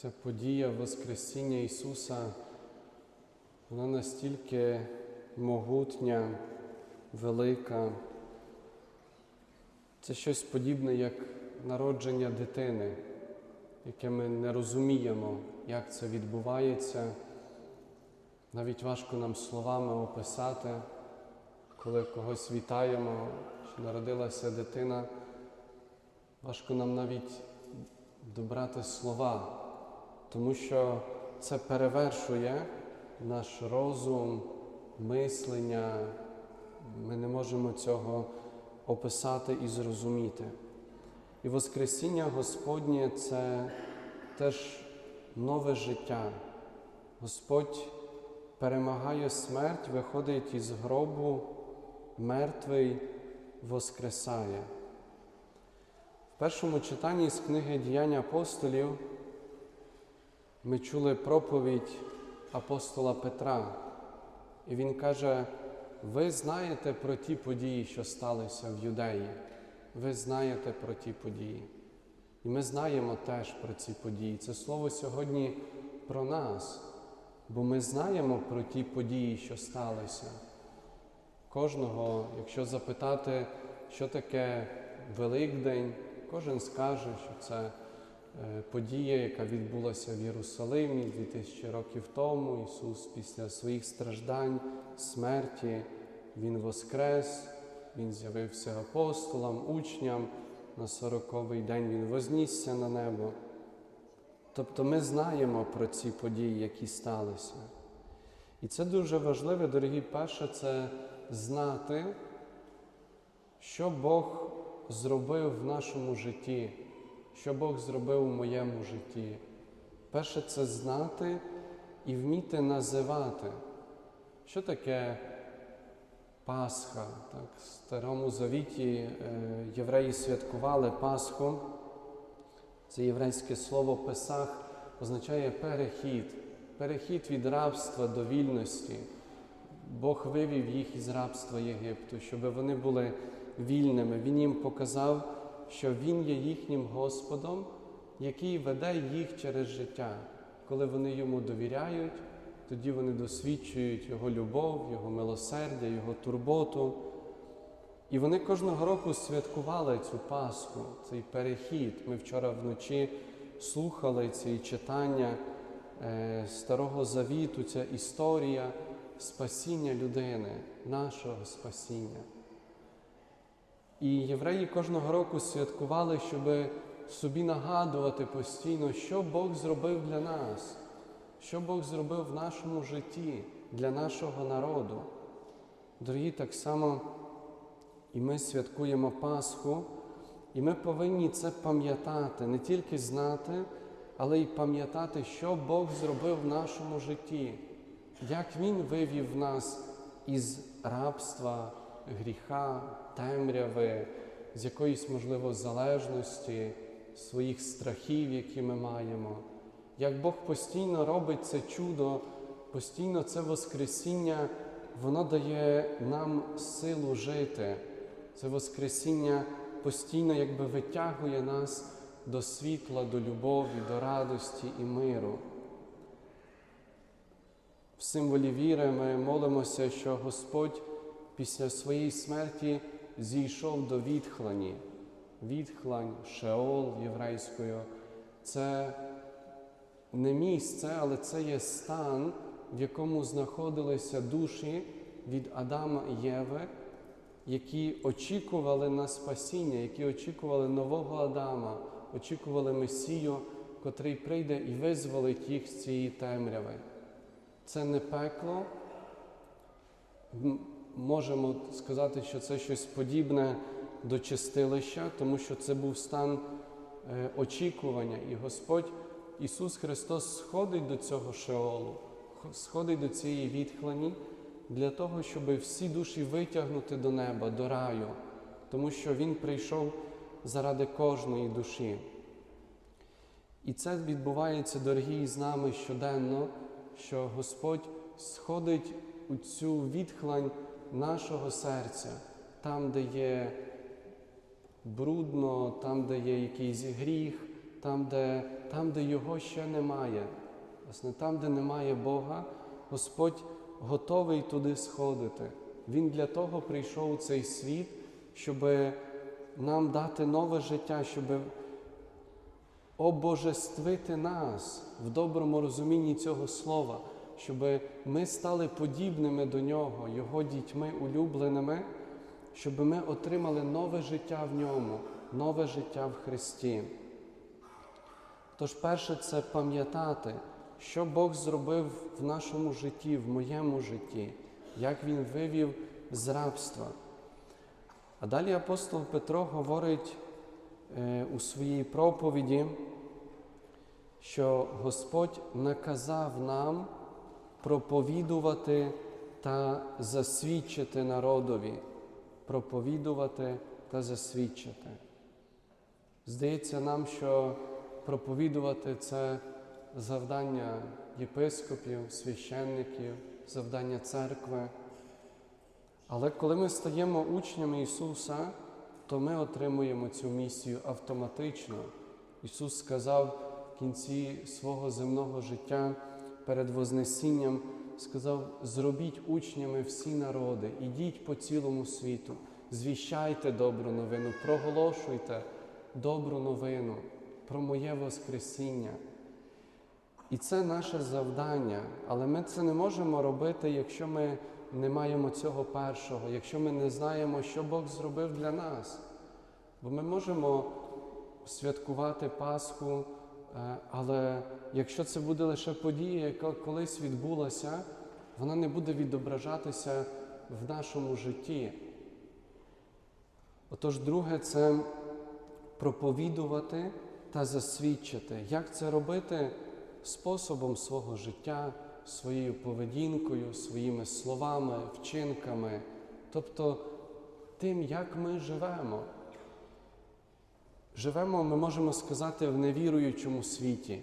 Ця подія Воскресіння Ісуса, вона настільки могутня, велика. Це щось подібне, як народження дитини, яке ми не розуміємо, як це відбувається. Навіть важко нам словами описати, коли когось вітаємо, що народилася дитина. Важко нам навіть добрати слова, тому що це перевершує наш розум, мислення. Ми не можемо цього описати і зрозуміти. І Воскресіння Господнє це теж нове життя. Господь перемагає смерть, виходить із гробу, мертвий воскресає. В першому читанні з книги Діяння апостолів ми чули проповідь апостола Петра, і він каже: ви знаєте про ті події, що сталися в Юдеї. Ви знаєте про ті події. І ми знаємо теж про ці події. Це слово сьогодні про нас, бо ми знаємо про ті події, що сталися. Кожного, якщо запитати, що таке Великдень, кожен скаже, що це подія, яка відбулася в Єрусалимі 2000 років тому. Ісус після своїх страждань, смерті, Він воскрес, Він з'явився апостолам, учням. На сороковий день Він вознісся на небо. Тобто ми знаємо про ці події, які сталися. І це дуже важливо, дорогі перше, це знати, що Бог зробив в нашому житті, що Бог зробив у моєму житті. Перше це знати і вміти називати, що таке Пасха. Так? В Старому Завіті е, євреї святкували Пасху. Це єврейське слово Песах означає перехід, перехід від рабства до вільності. Бог вивів їх із рабства Єгипту, щоб вони були вільними. Він їм показав, що Він є їхнім Господом, який веде їх через життя. Коли вони йому довіряють, тоді вони досвідчують Його любов, Його милосердя, Його турботу. І вони кожного року святкували цю Пасху, цей перехід. Ми вчора вночі слухали ці читання е, Старого Завіту, ця історія спасіння людини, нашого спасіння. І євреї кожного року святкували, щоб собі нагадувати постійно, що Бог зробив для нас, що Бог зробив в нашому житті, для нашого народу. Дорогі, так само і ми святкуємо Пасху, і ми повинні це пам'ятати, не тільки знати, але й пам'ятати, що Бог зробив в нашому житті, як Він вивів нас із рабства, гріха, темряви, з якоїсь, можливо, залежності, своїх страхів, які ми маємо, як Бог постійно робить це чудо, постійно це Воскресіння, воно дає нам силу жити. Це Воскресіння постійно якби витягує нас до світла, до любові, до радості і миру. В символі віри ми молимося, що Господь після своєї смерті зійшов до відхлані. Відхлань, шеол єврейською. Це не місце, але це є стан, в якому знаходилися душі від Адама і Єви, які очікували на спасіння, які очікували нового Адама, очікували Месію, котрий прийде і визволить їх з цієї темряви. Це не пекло. Можемо сказати, що це щось подібне до чистилища, тому що це був стан е, очікування. І Господь Ісус Христос сходить до цього шеолу, сходить до цієї відхлані для того, щоб всі душі витягнути до неба, до раю, тому що Він прийшов заради кожної душі. І це відбувається, дорогі, з нами щоденно, що Господь сходить у цю відхлань нашого серця, там, де є брудно, там, де є якийсь гріх, там, де там, де Його ще немає, власне, там, де немає Бога, Господь готовий туди сходити. Він для того прийшов у цей світ, щоб нам дати нове життя, щоб обожествити нас в доброму розумінні цього слова, щоб ми стали подібними до Нього, Його дітьми улюбленими, щоб ми отримали нове життя в ньому, нове життя в Христі. Тож, перше, це пам'ятати, що Бог зробив в нашому житті, в моєму житті, як Він вивів з рабства. А далі апостол Петро говорить е, у своїй проповіді, що Господь наказав нам проповідувати та засвідчити народові, проповідувати та засвідчити. Здається нам, що проповідувати це завдання єпископів, священників, завдання церкви. Але коли ми стаємо учнями Ісуса, то ми отримуємо цю місію автоматично. Ісус сказав в кінці свого земного життя перед Вознесінням, сказав: зробіть учнями всі народи, ідіть по цілому світу, звіщайте добру новину, проголошуйте добру новину про моє Воскресіння. І це наше завдання, але ми це не можемо робити, якщо ми не маємо цього першого, якщо ми не знаємо, що Бог зробив для нас. Бо ми можемо святкувати Пасху, але якщо це буде лише подія, яка колись відбулася, вона не буде відображатися в нашому житті. Отож, друге, це проповідувати та засвідчити. Як це робити способом свого життя, своєю поведінкою, своїми словами, вчинками, тобто тим, як ми живемо. Живемо, ми можемо сказати, в невіруючому світі,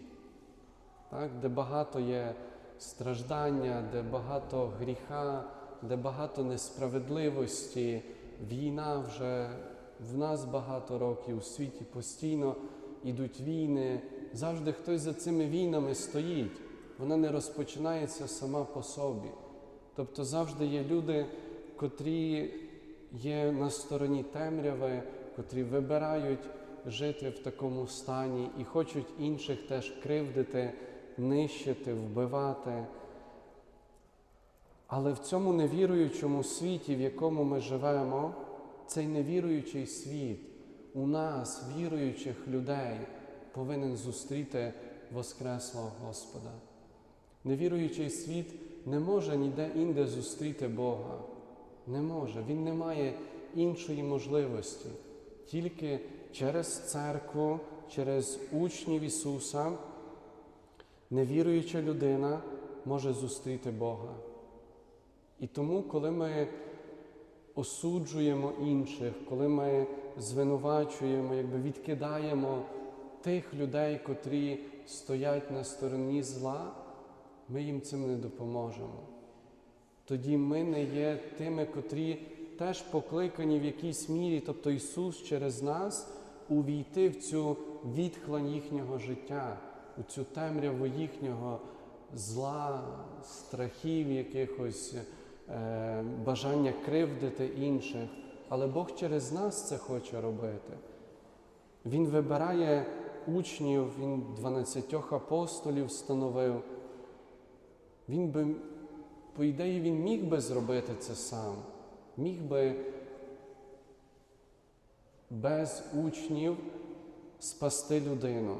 так, де багато є страждання, де багато гріха, де багато несправедливості, війна вже в нас багато років, у світі постійно йдуть війни, завжди хтось за цими війнами стоїть. Вона не розпочинається сама по собі. Тобто завжди є люди, котрі є на стороні темряви, котрі вибирають жити в такому стані і хочуть інших теж кривдити, нищити, вбивати. Але в цьому невіруючому світі, в якому ми живемо, цей невіруючий світ у нас, віруючих людей, повинен зустріти Воскреслого Господа. Невіруючий світ не може ніде інде зустріти Бога. Не може. Він не має іншої можливості. Тільки через церкву, через учнів Ісуса, невіруюча людина може зустріти Бога. І тому, коли ми осуджуємо інших, коли ми звинувачуємо, якби відкидаємо тих людей, котрі стоять на стороні зла, ми їм цим не допоможемо. Тоді ми не є тими, котрі теж покликані в якійсь мірі, тобто Ісус через нас увійти в цю відхлань їхнього життя, у цю темряву їхнього зла, страхів, якихось е, бажання кривдити інших. Але Бог через нас це хоче робити. Він вибирає учнів, Він 12 апостолів встановив. Він би, по ідеї, він міг би зробити це сам, міг би без учнів спасти людину.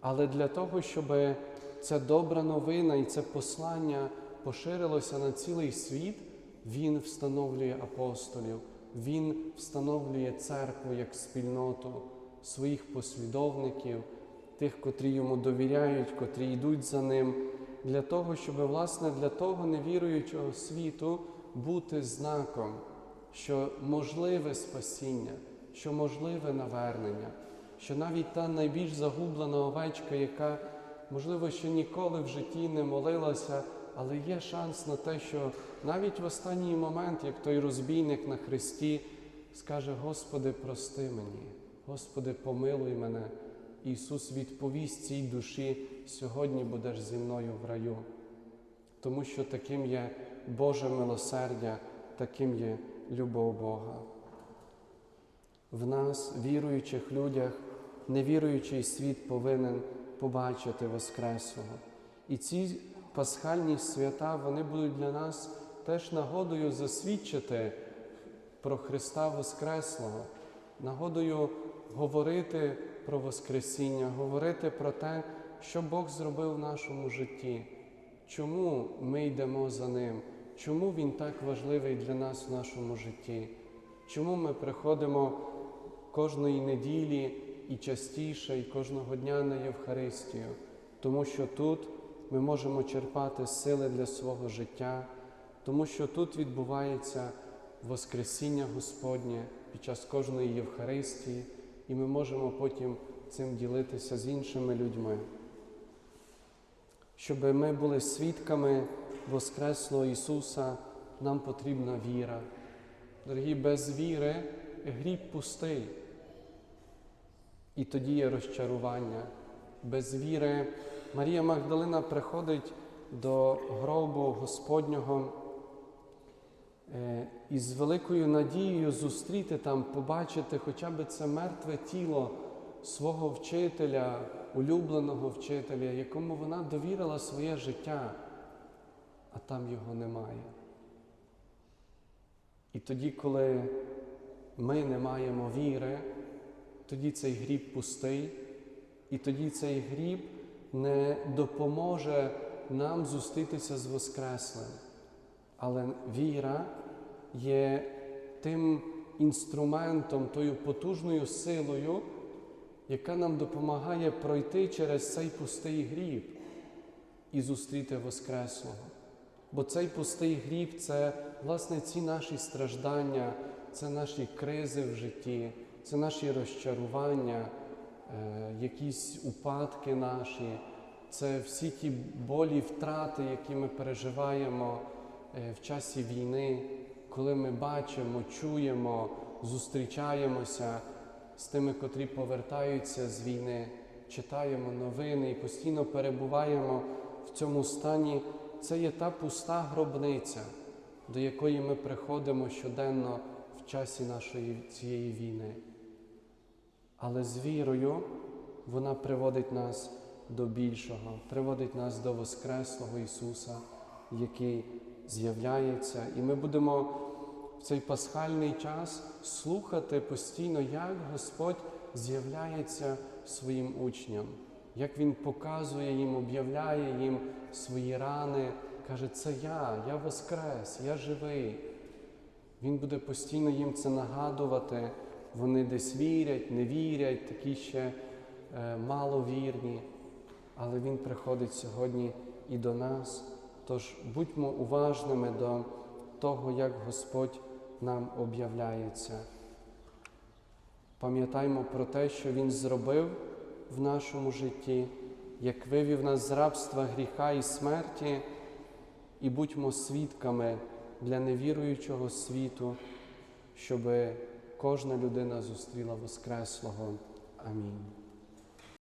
Але для того, щоб ця добра новина і це послання поширилося на цілий світ, Він встановлює апостолів, Він встановлює церкву як спільноту своїх послідовників, тих, котрі йому довіряють, котрі йдуть за ним, для того, щоб, власне, для того невіруючого світу бути знаком, що можливе спасіння, що можливе навернення, що навіть та найбільш загублена овечка, яка, можливо, ще ніколи в житті не молилася, але є шанс на те, що навіть в останній момент, як той розбійник на Христі, скаже: Господи, прости мені, Господи, помилуй мене, Ісус відповість цій душі, сьогодні будеш зі мною в раю. Тому що таким є Боже милосердя, таким є любов Бога. В нас, віруючих людях, невіруючий світ повинен побачити Воскреслого. І ці пасхальні свята вони будуть для нас теж нагодою засвідчити про Христа Воскреслого, нагодою говорити про Воскресіння, говорити про те, що Бог зробив в нашому житті, чому ми йдемо за Ним, чому Він так важливий для нас в нашому житті, чому ми приходимо кожної неділі і частіше, і кожного дня на Євхаристію, тому що тут ми можемо черпати сили для свого життя, тому що тут відбувається Воскресіння Господнє під час кожної Євхаристії, і ми можемо потім цим ділитися з іншими людьми. Щоб ми були свідками Воскреслого Ісуса, нам потрібна віра. Дорогі, без віри гріб пустий. І тоді є розчарування. Без віри Марія Магдалина приходить до гробу Господнього е, із великою надією зустріти там, побачити хоча б це мертве тіло свого вчителя, улюбленого вчителя, якому вона довірила своє життя, а там його немає. І тоді, коли ми не маємо віри, тоді цей гріб пустий, і тоді цей гріб не допоможе нам зустрітися з Воскреслим. Але віра є тим інструментом, тою потужною силою, яка нам допомагає пройти через цей пустий гріб і зустріти Воскреслого. Бо цей пустий гріб це, власне, ці наші страждання, це наші кризи в житті, це наші розчарування, е, якісь упадки наші, це всі ті болі, втрати, які ми переживаємо е, в часі війни, коли ми бачимо, чуємо, зустрічаємося з тими, котрі повертаються з війни, читаємо новини і постійно перебуваємо в цьому стані. Це є та пуста гробниця, до якої ми приходимо щоденно в часі нашої цієї війни. Але з вірою вона приводить нас до більшого, приводить нас до Воскреслого Ісуса, який з'являється. І ми будемо в цей пасхальний час слухати постійно, як Господь з'являється своїм учням, як Він показує їм, об'являє їм свої рани, каже, це я, я Воскрес, я живий. Він буде постійно їм це нагадувати. Вони десь вірять, не вірять, такі ще е, маловірні. Але Він приходить сьогодні і до нас. Тож будьмо уважними до того, як Господь нам об'являється. Пам'ятаймо про те, що Він зробив в нашому житті, як вивів нас з рабства гріха і смерті, і будьмо свідками для невіруючого світу, щоб кожна людина зустріла Воскреслого. Амінь.